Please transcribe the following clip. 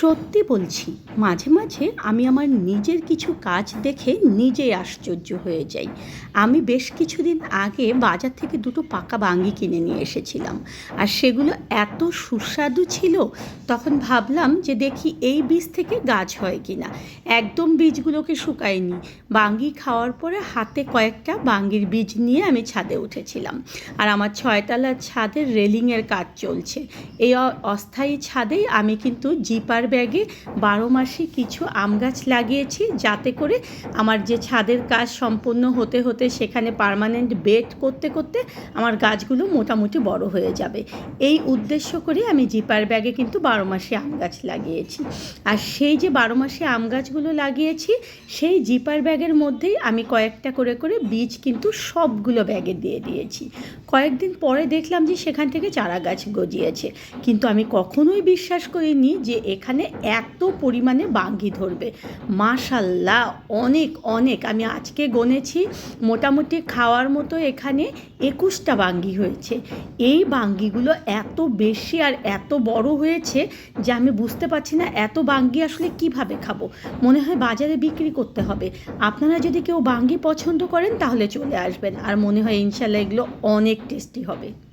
সত্যি বলছি, মাঝে মাঝে আমি আমার নিজের কিছু কাজ দেখে নিজেই আশ্চর্য হয়ে যাই। আমি বেশ কিছুদিন আগে বাজার থেকে দুটো পাকা বাঙ্গি কিনে নিয়ে এসেছিলাম। আর সেগুলো এত সুস্বাদু ছিল, তখন ভাবলাম যে দেখি এই বীজ থেকে গাছ হয় কি না একদম বীজগুলোকে শুকায়নি। বাঙ্গি খাওয়ার পরে হাতে কয়েকটা বাঙ্গির বীজ নিয়ে আমি ছাদে উঠেছিলাম। আর আমার ছয়তলার ছাদের রেলিংয়ের কাজ চলছে। এই অস্থায়ী ছাদেই আমি কিন্তু জিপার ব্যাগে বারো মাসে কিছু আম গাছ লাগিয়েছি যাতে করে আমার যে ছাদের কাজ সম্পূর্ণ হতে হতে সেখানে পার্মানেন্ট বেড করতে করতে আমার গাছগুলো মোটামুটি বড় হয়ে যাবে। এই উদ্দেশ্য করে আমি জিপার ব্যাগে কিন্তু বারো মাসে আম গাছ লাগিয়েছি। আর সেই যে বারো মাসে আম গাছগুলো লাগিয়েছি, সেই জিপার ব্যাগের মধ্যেই আমি কয়েকটা করে করে বীজ কিন্তু সবগুলো ব্যাগে দিয়ে দিয়েছি। কয়েকদিন পরে দেখলাম যে সেখান থেকে চারা গাছ গজিয়েছে। কিন্তু আমি কখনোই বিশ্বাস করিনি যে এখানে এত পরিমাণে বাঙ্গি ধরবে। মাশাল্লাহ, অনেক অনেক। আমি আজকে গনেছি মোটামুটি খাওয়ার মতো এখানে একুশটা বাঙ্গি হয়েছে। এই বাঙ্গিগুলো এত বেশি আর এত বড় হয়েছে যে আমি বুঝতে পারছি না এত বাঙ্গি আসলে কীভাবে খাব। মনে হয় বাজারে বিক্রি করতে হবে। আপনারা যদি কেউ বাঙ্গি পছন্দ করেন তাহলে চলে আসবেন। আর মনে হয় ইনশাল্লাহ এগুলো অনেক টেস্টি হবে।